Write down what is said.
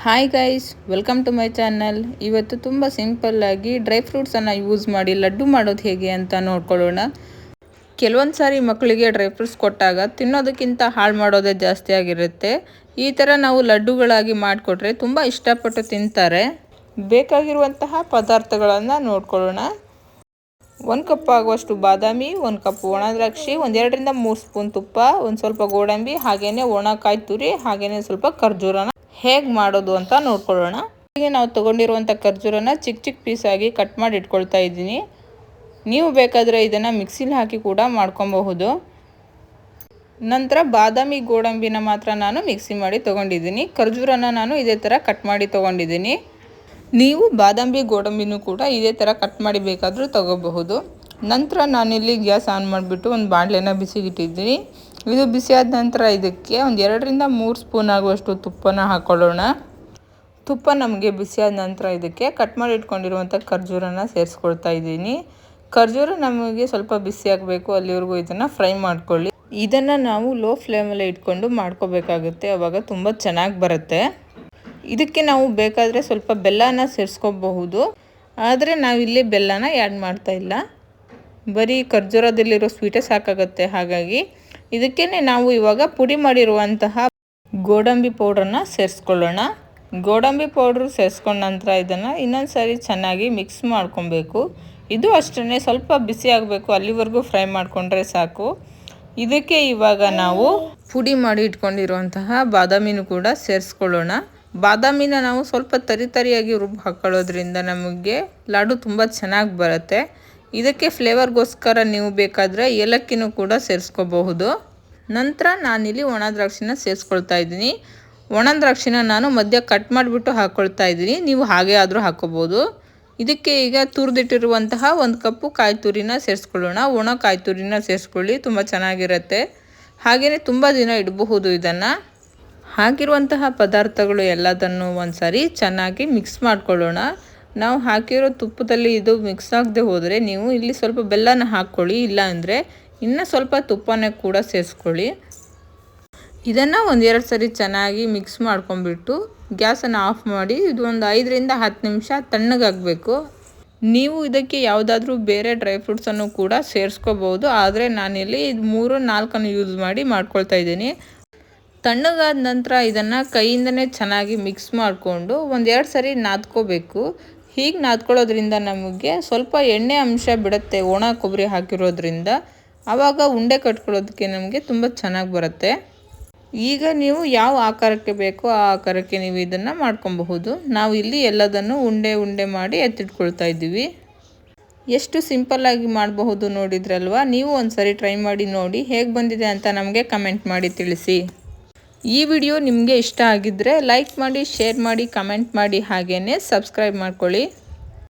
Hi guys welcome to my channel ಇವತ್ತು ತುಂಬ ಸಿಂಪಲ್ಲಾಗಿ ಡ್ರೈ ಫ್ರೂಟ್ಸನ್ನು ಯೂಸ್ ಮಾಡಿ ಲಡ್ಡು ಮಾಡೋದು ಹೇಗೆ ಅಂತ ನೋಡ್ಕೊಳ್ಳೋಣ. ಕೆಲವೊಂದು ಸಾರಿ ಮಕ್ಕಳಿಗೆ ಡ್ರೈ ಫ್ರೂಟ್ಸ್ ಕೊಟ್ಟಾಗ ತಿನ್ನೋದಕ್ಕಿಂತ ಹಾಳು ಮಾಡೋದೇ ಜಾಸ್ತಿ ಆಗಿರುತ್ತೆ. ಈ ಥರ ನಾವು ಲಡ್ಡುಗಳಾಗಿ ಮಾಡಿಕೊಟ್ರೆ ತುಂಬ ಇಷ್ಟಪಟ್ಟು ತಿಂತಾರೆ. ಬೇಕಾಗಿರುವಂತಹ ಪದಾರ್ಥಗಳನ್ನು ನೋಡ್ಕೊಳ್ಳೋಣ. ಒಂದು ಕಪ್ ಆಗುವಷ್ಟು ಬಾದಾಮಿ, ಒಂದು ಕಪ್ ಒಣ ದ್ರಾಕ್ಷಿ ಒಂದೆರಡರಿಂದ ಮೂರು ಸ್ಪೂನ್ ತುಪ್ಪ, ಒಂದು ಸ್ವಲ್ಪ ಗೋಡಂಬಿ ಹಾಗೆಯೇ ಒಣ ಕಾಯಿ ತುರಿ ಹಾಗೆಯೇ ಸ್ವಲ್ಪ ಖರ್ಜೂರನ ಹೇಗೆ ಮಾಡೋದು ಅಂತ ನೋಡ್ಕೊಳ್ಳೋಣ. ಹೀಗೆ ನಾವು ತೊಗೊಂಡಿರುವಂಥ ಖರ್ಜೂರನ ಚಿಕ್ಕ ಚಿಕ್ಕ ಪೀಸಾಗಿ ಕಟ್ ಮಾಡಿ ಇಟ್ಕೊಳ್ತಾ ಇದ್ದೀನಿ. ನೀವು ಬೇಕಾದರೆ ಇದನ್ನು ಮಿಕ್ಸಿಲಿ ಹಾಕಿ ಕೂಡ ಮಾಡ್ಕೊಬಹುದು. ನಂತರ ಬಾದಾಮಿ ಗೋಡಂಬಿನ ಮಾತ್ರ ನಾನು ಮಿಕ್ಸಿ ಮಾಡಿ ತೊಗೊಂಡಿದ್ದೀನಿ. ಖರ್ಜೂರನ ನಾನು ಇದೇ ಥರ ಕಟ್ ಮಾಡಿ ತೊಗೊಂಡಿದ್ದೀನಿ. ನೀವು ಬಾದಾಮಿ ಗೋಡಂಬಿನೂ ಕೂಡ ಇದೇ ಥರ ಕಟ್ ಮಾಡಿ ಬೇಕಾದರೂ ತೊಗೋಬಹುದು. ನಂತರ ನಾನಿಲ್ಲಿ ಗ್ಯಾಸ್ ಆನ್ ಮಾಡಿಬಿಟ್ಟು ಒಂದು ಬಾಣಲೆನ ಬಿಸಿಗಿಟ್ಟಿದ್ದೀನಿ ಇದು ಬಿಸಿಯಾದ ನಂತರ ಇದಕ್ಕೆ ಒಂದು ಎರಡರಿಂದ ಮೂರು ಸ್ಪೂನ್ ಆಗುವಷ್ಟು ತುಪ್ಪನ ಹಾಕ್ಕೊಳ್ಳೋಣ ತುಪ್ಪ ನಮಗೆ ಬಿಸಿಯಾದ ನಂತರ ಇದಕ್ಕೆ ಕಟ್ ಮಾಡಿ ಇಟ್ಕೊಂಡಿರುವಂಥ ಖರ್ಜೂರನ ಸೇರಿಸ್ಕೊಳ್ತಾ ಇದ್ದೀನಿ. ಖರ್ಜೂರ ನಮಗೆ ಸ್ವಲ್ಪ ಬಿಸಿ ಆಗಬೇಕು, ಅಲ್ಲಿವರೆಗೂ ಇದನ್ನು ಫ್ರೈ ಮಾಡ್ಕೊಳ್ಳಿ. ಇದನ್ನು ನಾವು ಲೋ ಫ್ಲೇಮಲ್ಲೇ ಇಟ್ಕೊಂಡು ಮಾಡ್ಕೋಬೇಕಾಗುತ್ತೆ, ಅವಾಗ ತುಂಬ ಚೆನ್ನಾಗಿ ಬರುತ್ತೆ. ಇದಕ್ಕೆ ನಾವು ಬೇಕಾದರೆ ಸ್ವಲ್ಪ ಬೆಲ್ಲನ ಸೇರಿಸ್ಕೋಬಹುದು, ಆದರೆ ನಾವಿಲ್ಲಿ ಬೆಲ್ಲನ ಆ್ಯಡ್ ಮಾಡ್ತಾ ಇಲ್ಲ. ಬರೀ ಖರ್ಜೂರದಲ್ಲಿರೋ ಸ್ವೀಟೇ ಸಾಕಾಗುತ್ತೆ, ಹಾಗಾಗಿ ಇದಕ್ಕೇ ನಾವು ಇವಾಗ ಪುಡಿ ಮಾಡಿರುವಂತಹ ಗೋಡಂಬಿ ಪೌಡ್ರನ್ನ ಸೇರಿಸ್ಕೊಳ್ಳೋಣ. ಗೋಡಂಬಿ ಪೌಡ್ರ್ ಸೇರಿಸ್ಕೊಂಡ ನಂತರ ಇದನ್ನು ಇನ್ನೊಂದು ಸಾರಿ ಚೆನ್ನಾಗಿ ಮಿಕ್ಸ್ ಮಾಡ್ಕೊಬೇಕು. ಇದು ಅಷ್ಟೇ ಸ್ವಲ್ಪ ಬಿಸಿ ಆಗಬೇಕು, ಅಲ್ಲಿವರೆಗೂ ಫ್ರೈ ಮಾಡಿಕೊಂಡ್ರೆ ಸಾಕು. ಇದಕ್ಕೆ ಇವಾಗ ನಾವು ಪುಡಿ ಮಾಡಿ ಇಟ್ಕೊಂಡಿರುವಂತಹ ಬಾದಾಮಿನೂ ಕೂಡ ಸೇರಿಸ್ಕೊಳ್ಳೋಣ. ಬಾದಾಮಿನ ನಾವು ಸ್ವಲ್ಪ ತರಿತರಿಯಾಗಿ ರುಬ್ಬಿ ಹಾಕೊಳ್ಳೋದ್ರಿಂದ ನಮಗೆ ಲಾಡು ತುಂಬ ಚೆನ್ನಾಗಿ ಬರುತ್ತೆ. ಇದಕ್ಕೆ ಫ್ಲೇವರ್ಗೋಸ್ಕರ ನೀವು ಬೇಕಾದರೆ ಏಲಕ್ಕಿನೂ ಕೂಡ ಸೇರಿಸ್ಕೋಬಹುದು. ನಂತರ ನಾನಿಲ್ಲಿ ಒಣ ದ್ರಾಕ್ಷಿನ ಸೇರಿಸ್ಕೊಳ್ತಾ ಇದ್ದೀನಿ. ಒಣ ದ್ರಾಕ್ಷಿನ ನಾನು ಮಧ್ಯ ಕಟ್ ಮಾಡಿಬಿಟ್ಟು ಹಾಕ್ಕೊಳ್ತಾ ಇದ್ದೀನಿ. ನೀವು ಹಾಗೆ ಆದರೂ ಹಾಕ್ಕೋಬೋದು ಇದಕ್ಕೆ ಈಗ ತುರಿದಿಟ್ಟಿರುವಂತಹ ಒಂದು ಕಪ್ಪು ಕಾಯಿ ತುರಿನ ಸೇರಿಸ್ಕೊಳ್ಳೋಣ. ಒಣ ಕಾಯಿ ತುರಿನ ಸೇರಿಸ್ಕೊಳ್ಳಿ, ತುಂಬ ಚೆನ್ನಾಗಿರುತ್ತೆ. ಹಾಗೆಯೇ ತುಂಬ ದಿನ ಇಡಬಹುದು ಇದನ್ನು. ಹಾಕಿರುವಂತಹ ಪದಾರ್ಥಗಳು ಎಲ್ಲದನ್ನು ಒಂದು ಸಾರಿ ಚೆನ್ನಾಗಿ ಮಿಕ್ಸ್ ಮಾಡ್ಕೊಳ್ಳೋಣ. ನಾವು ಹಾಕಿರೋ ತುಪ್ಪದಲ್ಲಿ ಇದು ಮಿಕ್ಸ್ ಆಗದೆ ಹೋದರೆ ನೀವು ಇಲ್ಲಿ ಸ್ವಲ್ಪ ಬೆಲ್ಲನ ಹಾಕ್ಕೊಳ್ಳಿ, ಇಲ್ಲ ಅಂದರೆ ಇನ್ನೂ ಸ್ವಲ್ಪ ತುಪ್ಪನೇ ಕೂಡ ಸೇರಿಸ್ಕೊಳ್ಳಿ. ಇದನ್ನು ಒಂದೆರಡು ಸರಿ ಚೆನ್ನಾಗಿ ಮಿಕ್ಸ್ ಮಾಡ್ಕೊಂಬಿಟ್ಟು ಗ್ಯಾಸನ್ನು ಆಫ್ ಮಾಡಿ ಇದು ಒಂದು ಐದರಿಂದ ಹತ್ತು ನಿಮಿಷ ತಣ್ಣಗಾಗಬೇಕು. ನೀವು ಇದಕ್ಕೆ ಯಾವುದಾದ್ರೂ ಬೇರೆ ಡ್ರೈ ಫ್ರೂಟ್ಸನ್ನು ಕೂಡ ಸೇರಿಸ್ಕೋಬೋದು, ಆದರೆ ನಾನಿಲ್ಲಿ ಇದು ಮೂರು ನಾಲ್ಕನ್ನು ಯೂಸ್ ಮಾಡಿ ಮಾಡ್ಕೊಳ್ತಾ ಇದ್ದೀನಿ. ತಣ್ಣಗಾದ ನಂತರ ಇದನ್ನು ಕೈಯಿಂದನೇ ಚೆನ್ನಾಗಿ ಮಿಕ್ಸ್ ಮಾಡಿಕೊಂಡು ಒಂದೆರಡು ಸರಿ ನಾದ್ಕೋಬೇಕು. ಹೀಗೆ ನಾದ್ಕೊಳ್ಳೋದ್ರಿಂದ ನಮಗೆ ಸ್ವಲ್ಪ ಎಣ್ಣೆ ಅಂಶ ಬಿಡುತ್ತೆ, ಒಣ ಕೊಬ್ಬರಿ ಹಾಕಿರೋದ್ರಿಂದ. ಆವಾಗ ಉಂಡೆ ಕಟ್ಕೊಳ್ಳೋದಕ್ಕೆ ನಮಗೆ ತುಂಬ ಚೆನ್ನಾಗಿ ಬರುತ್ತೆ. ಈಗ ನೀವು ಯಾವ ಆಕಾರಕ್ಕೆ ಬೇಕೋ ಆ ಆಕಾರಕ್ಕೆ ನೀವು ಇದನ್ನು ಮಾಡ್ಕೊಬಹುದು. ನಾವು ಇಲ್ಲಿ ಎಲ್ಲದನ್ನು ಉಂಡೆ ಉಂಡೆ ಮಾಡಿ ಎತ್ತಿಟ್ಕೊಳ್ತಾ ಇದ್ದೀವಿ. ಎಷ್ಟು ಸಿಂಪಲ್ಲಾಗಿ ಮಾಡಬಹುದು ನೋಡಿದ್ರಲ್ವಾ? ನೀವು ಒಂದು ಸರಿ ಟ್ರೈ ಮಾಡಿ ನೋಡಿ ಹೇಗೆ ಬಂದಿದೆ ಅಂತ ನಮಗೆ ಕಮೆಂಟ್ ಮಾಡಿ ತಿಳಿಸಿ. ಈ ವಿಡಿಯೋ ನಿಮಗೆ ಇಷ್ಟ ಆಗಿದ್ದರೆ ಲೈಕ್ ಮಾಡಿ ಶೇರ್ ಮಾಡಿ ಕಮೆಂಟ್ ಮಾಡಿ ಹಾಗೆಯೇ ಸಬ್ಸ್ಕ್ರೈಬ್ ಮಾಡ್ಕೊಳ್ಳಿ.